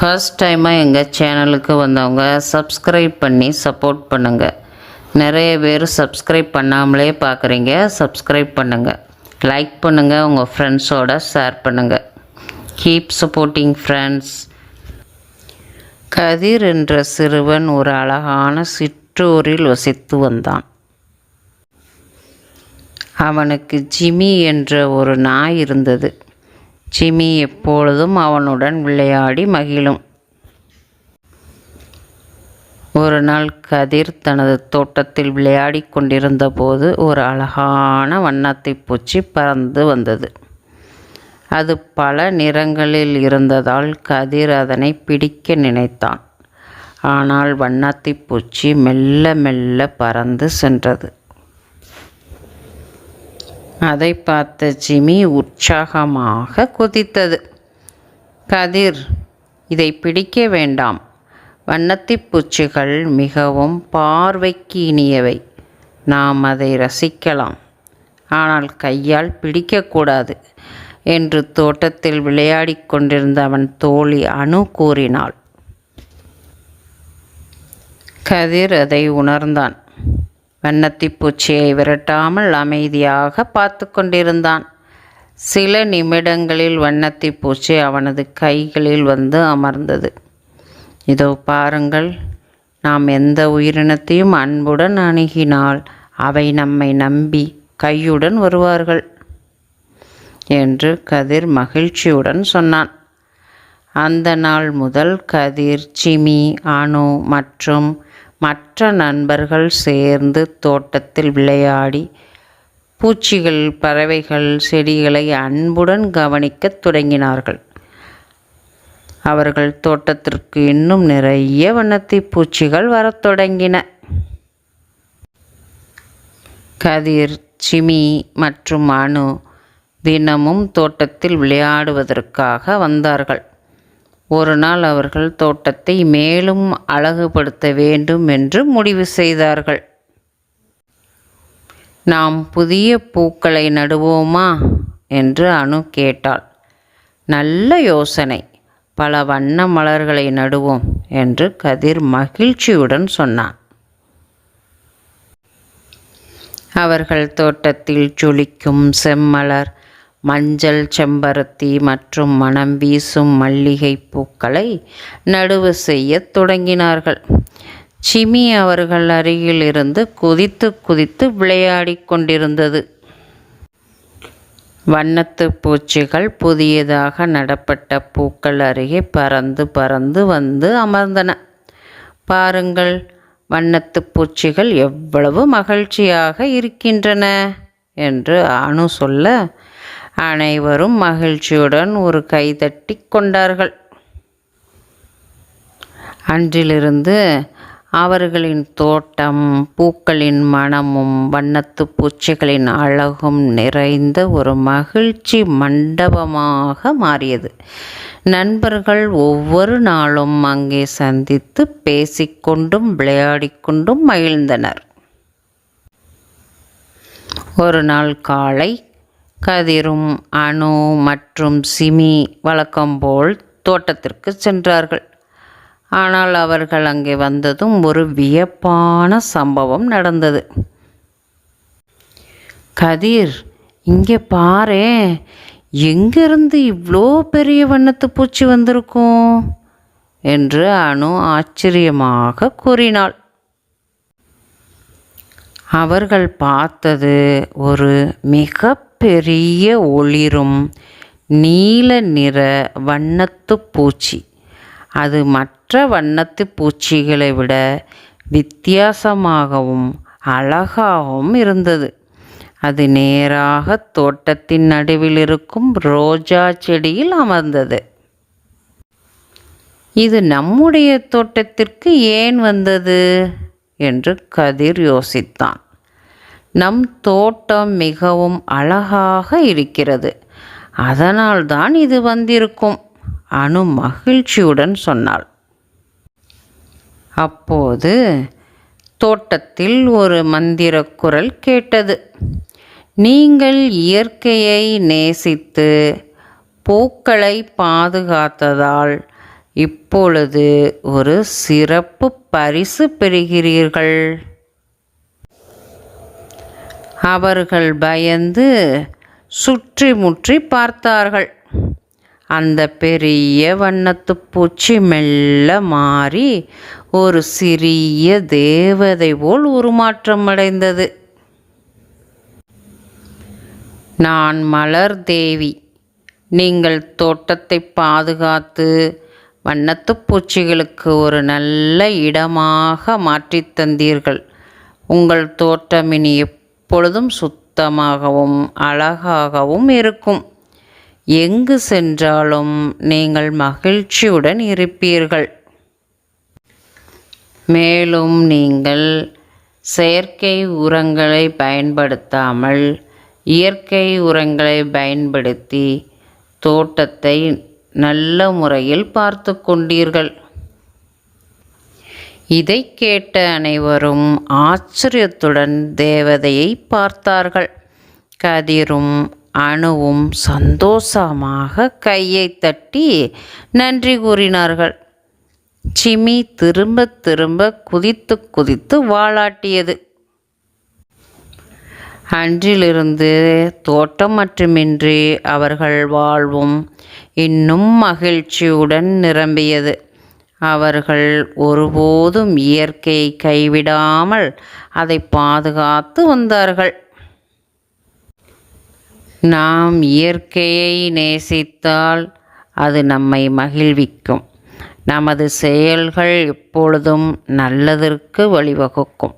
First டைமாக எங்கள் சேனலுக்கு வந்தவங்க சப்ஸ்கிரைப் பண்ணி சப்போர்ட் பண்ணுங்கள் நிறைய பேர் சப்ஸ்கிரைப் பண்ணாமலே பார்க்குறீங்க சப்ஸ்கிரைப் பண்ணுங்கள் லைக் பண்ணுங்கள் உங்கள் ஃப்ரெண்ட்ஸோட ஷேர் பண்ணுங்கள் கீப் சப்போர்ட்டிங் ஃப்ரெண்ட்ஸ் கதிர் என்ற சிறுவன் ஒரு அழகான சிற்றூரில் வசித்து வந்தான். அவனுக்கு ஜிமி என்ற ஒரு நாய் இருந்தது. சிமி எப்பொழுதும் அவனுடன் விளையாடி மகிழும். ஒரு நாள் கதிர் தனது தோட்டத்தில் விளையாடி கொண்டிருந்த போது ஒரு அழகான வண்ணத்தை பூச்சி பறந்து வந்தது. அது பல நிறங்களில் இருந்ததால் கதிர் அதனை பிடிக்க நினைத்தான். ஆனால் வண்ணத்தை பூச்சி மெல்ல மெல்ல பறந்து சென்றது. அதை பார்த்த ஜிமி உற்சாகமாக குதித்தது. கதிர் இதை பிடிக்க வேண்டாம். வண்ணத்திப்பூச்சிகள் மிகவும் பார்வைக்கு இனியவை. நாம் அதை ரசிக்கலாம். ஆனால் கையால் பிடிக்கக்கூடாது என்று தோட்டத்தில் விளையாடிக் கொண்டிருந்த அவன் தோழி அணு கூறினாள். கதிர் அதை உணர்ந்தான். வண்ணத்திப்பூச்சியை விரட்டாமல் அமைதியாக பார்த்து கொண்டிருந்தான். சில நிமிடங்களில் வண்ணத்திப்பூச்சி அவனது கைகளில் வந்து அமர்ந்தது. இதோ பாருங்கள் நாம் எந்த உயிரினத்தையும் அன்புடன் அணுகினால் அவை நம்மை நம்பி கையுடன் வருவார்கள் என்று கதிர் மகிழ்ச்சியுடன் சொன்னான். அந்த நாள் முதல் கதிர் சிமி அணு மற்றும் மற்ற நண்பர்கள் சேர்ந்து தோட்டத்தில் விளையாடி பூச்சிகள் பறவைகள் செடிகளை அன்புடன் கவனிக்கத் தொடங்கினார்கள். அவர்கள் தோட்டத்திற்கு இன்னும் நிறைய வண்ணத்தி பூச்சிகள் வரத் தொடங்கின. கதிர் சிமி மற்றும் அணு தினமும் தோட்டத்தில் விளையாடுவதற்காக வந்தார்கள். ஒரு நாள் அவர்கள் தோட்டத்தை மேலும் அழகுபடுத்த வேண்டும் என்று முடிவு செய்தார்கள். நாம் புதிய பூக்களை நடுவோமா? என்று அணு கேட்டாள். நல்ல யோசனை. பல வண்ண மலர்களை நடுவோம் என்று கதிர் மகிழ்ச்சியுடன் சொன்னான். அவர்கள் தோட்டத்தில் ஜொலிக்கும் செம்மலர் மஞ்சள் செம்பருத்தி மற்றும் மணம் வீசும் மல்லிகை பூக்களை நடுவு செய்யத் தொடங்கினார்கள். சிமி அவர்கள் அருகில் இருந்து குதித்து குதித்து விளையாடிக் கொண்டிருந்தது. வண்ணத்து பூச்சிகள் புதியதாக நடப்பட்ட பூக்கள் அருகே பறந்து பறந்து வந்து அமர்ந்தன. பாருங்கள் வண்ணத்து பூச்சிகள் எவ்வளவு மகிழ்ச்சியாக இருக்கின்றன என்று அணு சொல்ல அனைவரும் மகிழ்ச்சியுடன் ஒரு கைதட்டி கொண்டார்கள். அன்றிலிருந்து அவர்களின் தோட்டம் பூக்களின் மனமும் வண்ணத்து பூச்சிகளின் அழகும் நிறைந்த ஒரு மகிழ்ச்சி மண்டபமாக மாறியது. நண்பர்கள் ஒவ்வொரு நாளும் அங்கே சந்தித்து பேசிக்கொண்டும் விளையாடிக்கொண்டும் மகிழ்ந்தனர். ஒரு நாள் காலை கதிரும் அணு மற்றும் சிமி வழக்கம்போல் தோட்டத்திற்கு சென்றார்கள். ஆனால் அவர்கள் அங்கே வந்ததும் ஒரு வியப்பான சம்பவம் நடந்தது. கதிர் இங்கே பாரு எங்கிருந்து இவ்வளோ பெரிய வண்ணத்து பூச்சி வந்திருக்கும்? என்று அணு ஆச்சரியமாக கூறினாள். அவர்கள் பார்த்தது ஒரு மிக பெரிய ஒளிரும் நீல நிற வண்ணத்து பூச்சி. அது மற்ற வண்ணத்து பூச்சிகளை விட வித்தியாசமாகவும் அழகாகவும் இருந்தது. அது நேராக தோட்டத்தின் நடுவில் இருக்கும் ரோஜா செடியில் அமர்ந்தது. இது நம்முடைய தோட்டத்திற்கு ஏன் வந்தது? என்று கதிர் யோசித்தான். நம் தோட்டம் மிகவும் அழகாக இருக்கிறது. அதனால்தான் இது வந்திருக்கும் அணு மகிழ்ச்சியுடன் சொன்னாள். அப்போது தோட்டத்தில் ஒரு மந்திர குரல் கேட்டது. நீங்கள் இயற்கையை நேசித்து பூக்களை பாதுகாத்ததால் இப்பொழுது ஒரு சிறப்பு பரிசு பெறுகிறீர்கள். அவர்கள் பயந்து சுற்றி முற்றி பார்த்தார்கள். அந்த பெரிய வண்ணத்து பூச்சி மெல்ல மாறி ஒரு சிறிய தேவதை போல் உருமாற்றம் அடைந்தது நான் மலர் தேவி. நீங்கள் தோட்டத்தை பாதுகாத்து வண்ணத்து பூச்சிகளுக்கு ஒரு நல்ல இடமாக மாற்றித் தந்தீர்கள். உங்கள் தோட்டம் இனி எப்பொழுதும் சுத்தமாகவும் அழகாகவும் இருக்கும். எங்கு சென்றாலும் நீங்கள் மகிழ்ச்சியுடன் இருப்பீர்கள். மேலும் நீங்கள் செயற்கை உரங்களை பயன்படுத்தாமல் இயற்கை உரங்களை பயன்படுத்தி தோட்டத்தை நல்ல முறையில் பார்த்து கொண்டீர்கள். இதை கேட்ட அனைவரும் ஆச்சரியத்துடன் தேவதையை பார்த்தார்கள். கதிரும் அணுவும் சந்தோஷமாக கையை தட்டி நன்றி கூறினார்கள். சிமி திரும்ப திரும்ப குதித்து குதித்து வாளாட்டியது அன்றிலிருந்து தோட்டம் மட்டுமின்றி அவர்கள் வாழ்வும் இன்னும் மகிழ்ச்சியுடன் நிரம்பியது. அவர்கள் ஒருபோதும் இயற்கையை கைவிடாமல் அதை பாதுகாத்து வந்தார்கள். நாம் இயற்கையை நேசித்தால் அது நம்மை மகிழ்விக்கும். நமது செயல்கள் எப்பொழுதும் நல்லதற்கு வழிவகுக்கும்.